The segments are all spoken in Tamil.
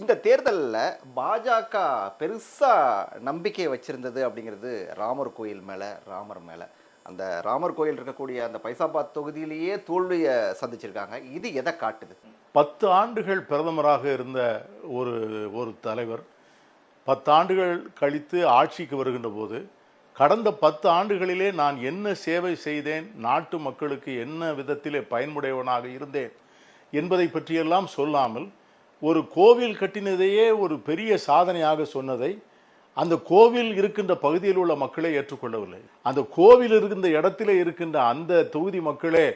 இந்த தேர்தலில் பாஜக பெருசாக நம்பிக்கையை வச்சுருந்தது அப்படிங்கிறது ராமர் கோயில் மேலே ராமர் மேலே. அந்த ராமர் கோயில் இருக்கக்கூடிய அந்த பைசாபாத் தொகுதியிலேயே தோல்வியை சந்திச்சிருக்காங்க. இது எதை காட்டுது? பத்து ஆண்டுகள் பிரதமராக இருந்த ஒரு ஒரு தலைவர் பத்து ஆண்டுகள் கழித்து ஆட்சிக்கு வருகின்ற போது கடந்த பத்து ஆண்டுகளிலே நான் என்ன சேவை செய்தேன் நாட்டு மக்களுக்கு என்ன விதத்திலே பயன்புடையவனாக இருந்தேன் என்பதை பற்றியெல்லாம் சொல்லாமல் ஒரு கோவில் கட்டினதையே ஒரு பெரிய சாதனையாக சொன்னதை அந்த கோவில் இருக்கின்ற பகுதியில் உள்ள மக்களே ஏற்றுக்கொள்ளவில்லை. அந்த கோவில் இருக்கின்ற இடத்திலே இருக்கின்ற அந்த தொகுதி மக்களே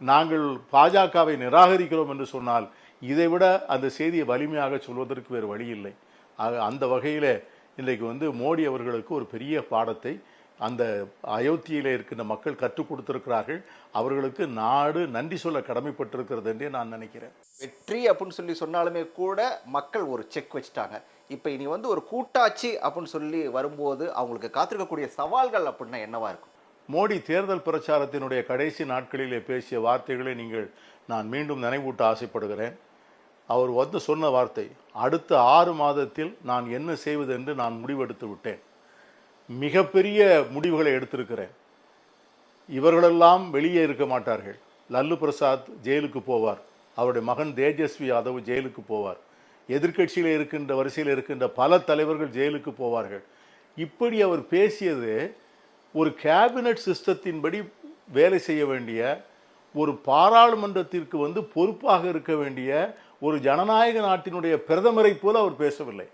நாங்கள் பாஜகவை நிராகரிக்கிறோம் என்று சொன்னால் இதைவிட அந்த செய்தியை வலிமையாக சொல்வதற்கு வேறு வழி இல்லை. ஆக அந்த வகையில் இன்றைக்கு வந்து மோடி அவர்களுக்கு ஒரு பெரிய பாடத்தை அந்த அயோத்தியிலே இருக்கின்ற மக்கள் கற்றுக் கொடுத்திருக்கிறார்கள். அவர்களுக்கு நாடு நன்றி சொல்ல கடமைப்பட்டிருக்கிறது என்றே நான் நினைக்கிறேன். வெற்றி அப்படின்னு சொல்லி சொன்னாலுமே கூட மக்கள் ஒரு செக் வச்சுட்டாங்க. இப்போ இனி வந்து ஒரு கூட்டாட்சி அப்படின்னு சொல்லி வரும்போது அவங்களுக்கு காத்திருக்கக்கூடிய சவால்கள் அப்படின்னா என்னவா இருக்கும்? மோடி தேர்தல் பிரச்சாரத்தினுடைய கடைசி நாட்களிலே பேசிய வார்த்தைகளை நீங்கள் நான் மீண்டும் நினைவூட்ட ஆசைப்படுகிறேன். அவர் வந்து சொன்ன வார்த்தை அடுத்த ஆறு மாதத்தில் நான் என்ன செய்வது என்று நான் முடிவெடுத்து விட்டேன். மிகப்பெரிய முடிவுகளை எடுத்திருக்கிறேன். இவர்களெல்லாம் வெளியே இருக்க மாட்டார்கள். லல்லு பிரசாத் ஜெயிலுக்கு போவார். அவருடைய மகன் தேஜஸ்வி யாதவ் ஜெயிலுக்கு போவார். எதிர்க்கட்சியில் இருக்கின்ற வரிசையில் இருக்கின்ற பல தலைவர்கள் ஜெயிலுக்கு போவார்கள். இப்படி அவர் பேசியது ஒரு கேபினட் சிஸ்டத்தின்படி வேலை செய்ய வேண்டிய ஒரு பாராளுமன்றத்திற்கு வந்து பொறுப்பாக இருக்க வேண்டிய ஒரு ஜனநாயக நாட்டினுடைய பிரதமரை போல அவர் பேசவில்லை.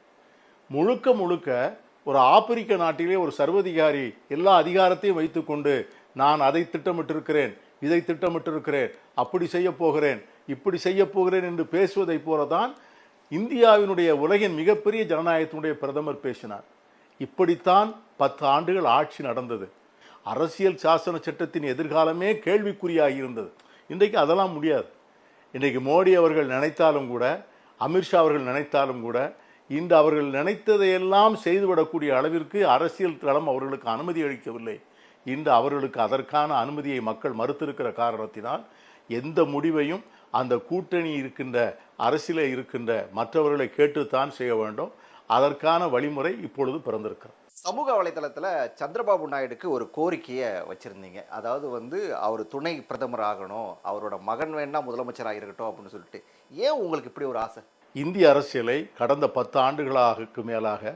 முழுக்க முழுக்க ஒரு ஆப்பிரிக்க நாட்டிலே ஒரு சர்வதிகாரி எல்லா அதிகாரத்தையும் வைத்துக்கொண்டு நான் அதை திட்டமிட்டிருக்கிறேன் இதை திட்டமிட்டிருக்கிறேன் அப்படி செய்ய போகிறேன் இப்படி செய்ய போகிறேன் என்று பேசுவதைப் போலதான் இந்தியாவினுடைய உலகின் மிகப்பெரிய ஜனநாயகத்தினுடைய பிரதமர் பேசினார். இப்படித்தான் பத்து ஆண்டுகள் ஆட்சி நடந்தது. அரசியல் சாசன சட்டத்தின் எதிர்காலமே கேள்விக்குறியாகி இருந்தது. இன்றைக்கு அதெல்லாம் முடியாது. இன்றைக்கு மோடி அவர்கள் நினைத்தாலும் கூட அமித்ஷா அவர்கள் நினைத்தாலும் கூட இன்று அவர்கள் நினைத்ததையெல்லாம் செய்துவிடக்கூடிய அளவிற்கு அரசியல் தளம் அவர்களுக்கு அனுமதி அளிக்கவில்லை. இன்று அவர்களுக்கு அதற்கான அனுமதியை மக்கள் மறுத்திருக்கிற காரணத்தினால் எந்த முடிவையும் அந்த கூட்டணி இருக்கின்ற அரசியலே இருக்கின்ற மற்றவர்களை கேட்டுத்தான் செய்ய வேண்டும். அதற்கான வழிமுறை இப்பொழுது பிறந்திருக்கிறது. சமூக வலைத்தளத்தில் சந்திரபாபு நாயுடுக்கு ஒரு கோரிக்கையை வச்சுருந்தீங்க. அதாவது வந்து அவர் துணை பிரதமர் ஆகணும் அவரோட மகன் வேணா முதலமைச்சராக இருக்கட்டும் அப்படின்னு சொல்லிட்டு. ஏன் உங்களுக்கு இப்படி ஒரு ஆசை? இந்திய அரசியலை கடந்த பத்து ஆண்டுகளாக மேலாக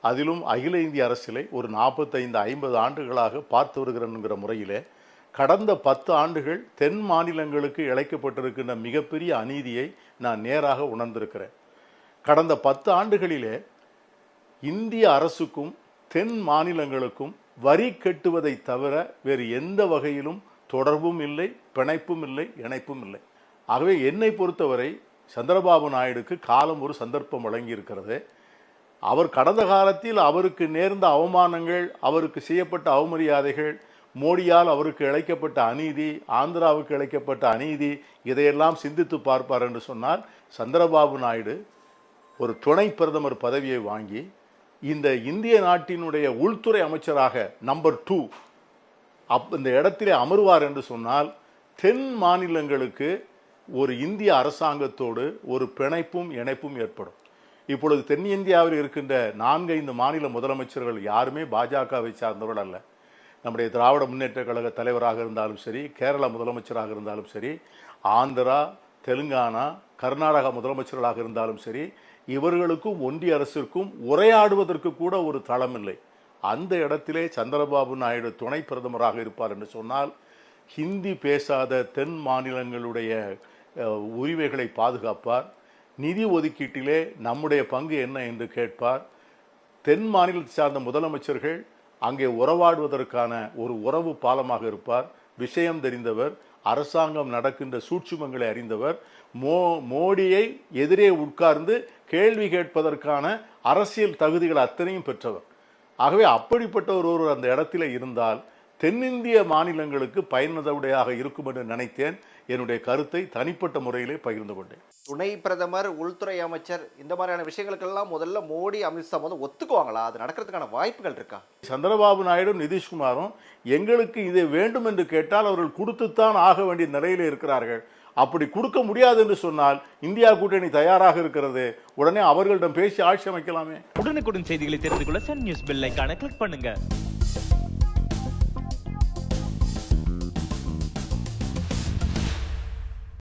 அதிலும் அகில இந்திய அரசியலை ஒரு நாற்பத்தைந்து ஐம்பது ஆண்டுகளாக பார்த்து வருகிறேன்ங்கிற முறையிலே கடந்த பத்து ஆண்டுகள் தென் மாநிலங்களுக்கு இழைக்கப்பட்டிருக்கின்ற மிகப்பெரிய அநீதியை நான் நேராக உணர்ந்திருக்கிறேன். கடந்த பத்து ஆண்டுகளிலே இந்திய அரசுக்கும் தென் மாநிலங்களுக்கும் வரி கட்டுவதை தவிர வேறு எந்த வகையிலும் தொடர்பும் இல்லை பிணைப்பும் இல்லை இணைப்பும் இல்லை. ஆகவே என்னை பொறுத்தவரை சந்திரபாபு நாயுடுக்கு காலம் ஒரு சந்தர்ப்பம் வழங்கி இருக்கிறது அவர் கடந்த காலத்தில் அவருக்கு நேர்ந்த அவமானங்கள் அவருக்கு செய்யப்பட்ட அவமரியாதைகள் மோடியால் அவருக்கு இழைக்கப்பட்ட அநீதி ஆந்திராவுக்கு இழைக்கப்பட்ட அநீதி இதையெல்லாம் சிந்தித்து பார்ப்பார் என்று சொன்னால் சந்திரபாபு நாயுடு ஒரு துணை பிரதமர் பதவியை வாங்கி இந்த இந்திய நாட்டினுடைய உள்துறை அமைச்சராக நம்பர் டூ அப் இந்த இடத்திலே அமர்வார் என்று சொன்னால் தென் மாநிலங்களுக்கு ஒரு இந்திய அரசாங்கத்தோடு ஒரு பிணைப்பும் இணைப்பும் ஏற்படும். இப்பொழுது தென்னிந்தியாவில் இருக்கின்ற நான்கு ஐந்து மாநில முதலமைச்சர்கள் யாருமே பாஜகவை சார்ந்தவர்கள் அல்ல. நம்முடைய திராவிட முன்னேற்ற கழக தலைவராக இருந்தாலும் சரி கேரள முதலமைச்சராக இருந்தாலும் சரி ஆந்திரா தெலுங்கானா கர்நாடகா முதலமைச்சர்களாக இருந்தாலும் சரி இவர்களுக்கும் ஒன்றிய அரசிற்கும் உரையாடுவதற்கு கூட ஒரு தளம் இல்லை. அந்த இடத்திலே சந்திரபாபு நாயுடு துணை பிரதமராக இருப்பார் என்று சொன்னால் ஹிந்தி பேசாத தென் மாநிலங்களுடைய உரிமைகளை பாதுகாப்பார். நிதி ஒதுக்கீட்டிலே நம்முடைய பங்கு என்ன என்று கேட்பார். தென் மாநிலத்தை சார்ந்த முதலமைச்சர்கள் அங்கே உறவாடுவதற்கான ஒரு உறவு பாலமாக இருப்பார். விஷயம் தெரிந்தவர் அரசாங்கம் நடக்கின்ற சூட்சுமங்களை அறிந்தவர் மோ மோடியை எதிரே உட்கார்ந்து கேள்வி கேட்பதற்கான அரசியல் தகுதிகள் அத்தனையும் பெற்றவர். ஆகவே அப்படிப்பட்ட ஒருவர் அந்த இடத்துல இருந்தால் தென்னிந்திய மாநிலங்களுக்கு பயனுள்ளதாக இருக்கும் என்று நினைத்தேன். என்னுடைய கருத்தை தனிப்பட்ட முறையிலே பகிர்ந்து கொண்டேன். துணை பிரதமர் உள்துறை அமைச்சர் இந்த மாதிரியான விஷயங்களுக்கெல்லாம் முதல்ல மோடி அமித்ஷா முதல்ல ஒத்துக்குவாங்களா? அது நடக்கிறதுக்கான வாய்ப்புகள் இருக்கா? சந்திரபாபு நாயுடும் நிதிஷ்குமாரும் எங்களுக்கு இதை வேண்டும் என்று கேட்டால் அவர்கள் கொடுத்துத்தான் ஆக வேண்டிய நிலையில இருக்கிறார்கள். அப்படி கொடுக்க முடியாது என்று சொன்னால் இந்தியா கூட்டணி தயாராக இருக்கிறது. உடனே அவர்களிடம் பேசி ஆட்சி அமைக்கலாமே. உடனுக்குடன் செய்திகளை தெரிந்து கொள்ள சன் நியூஸ் பெல் ஐகானை கிளிக் பண்ணுங்க.